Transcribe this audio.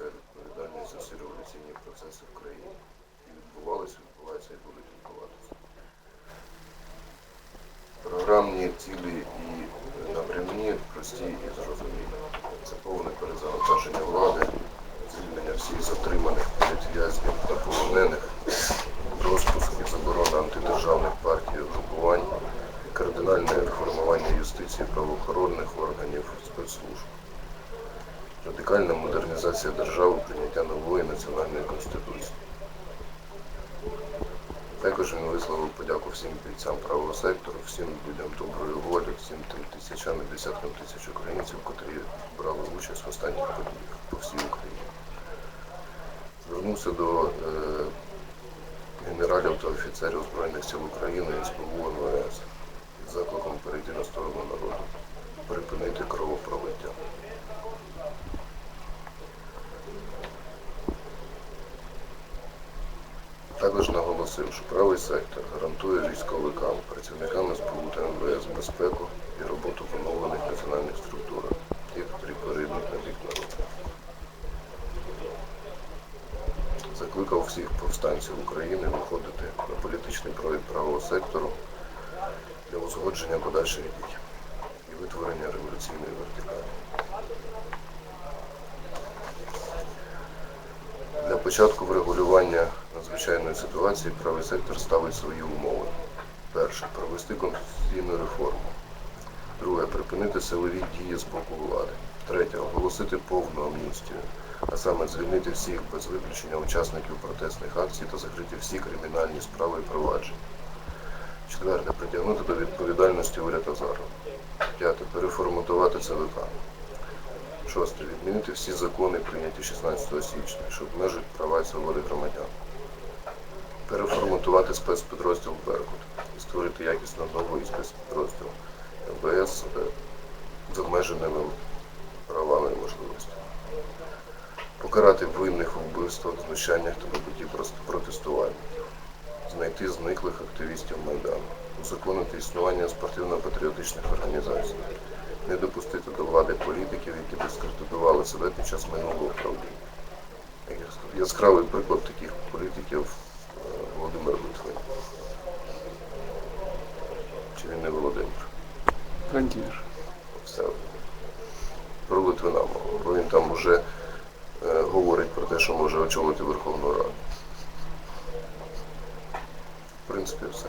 несе відповідальність за всі революційні процеси в країні. І відбувалися, відбуваються і будуть відбуватися. Програмні цілі і е, напрямні, прості і зрозумілі. Це повне перезавантаження влади, звільнення всіх затриманих політв'язнів та полонених, розпуск і заборона антидержавних партій угрупувань, кардинальне реформування юстиції правоохоронних органів спецслужб радикальна модернізація держави, прийняття нової національної конституції. Також він висловив подяку всім бійцям правого сектору, всім людям доброї волі, всім тим тисячам і десяткам тисяч українців, котрі брали участь в останніх подіях по всій Україні. Звернувся до е, генералів та офіцерів Збройних сил України і СБУ МВС закликом перейти на сторону народу, припинити кровопролиття. Також наголосив, що правий сектор гарантує військовикам, працівникам СБУ та МВС безпеку і роботу в оновлених національних структурах, котрі перейдуть на бік народу. Закликав всіх повстанців України виходити на політичний проект правого сектору для узгодження подальших дій і витворення революційної вертикалі. Для початку врегулювання надзвичайної ситуації правий сектор ставить свої умови. Перше провести конституційну реформу. Друге припинити силові дії з боку влади. Третє оголосити повну амністію, а саме звільнити всіх без виключення учасників протестних акцій та закрити всі кримінальні справи і провадження. Четверте притягнути до відповідальності уряд Азарова. П'яте переформатувати ЦВК. Шосте. Відмінити всі закони, прийняті 16 січня, що обмежують права і свободи громадян. Переформатувати спецпідрозділ Беркут і створити якісно новий спецпідрозділ МВС е, з обмеженими правами і можливостями. Покарати винних у вбивствах, знущаннях та просто- протестувальників. Знайти зниклих активістів Майдану. Узаконити існування спортивно-патріотичних організацій не допустити до влади політиків, які дискредитували себе під час минулого правління. Яскравий приклад таких політиків е, Володимир Литвин. Чи він не Володимир? Владимир. Все. Про Литвина мова, бо він там вже е, говорить про те, що може очолити Верховну Раду. В принципі, все.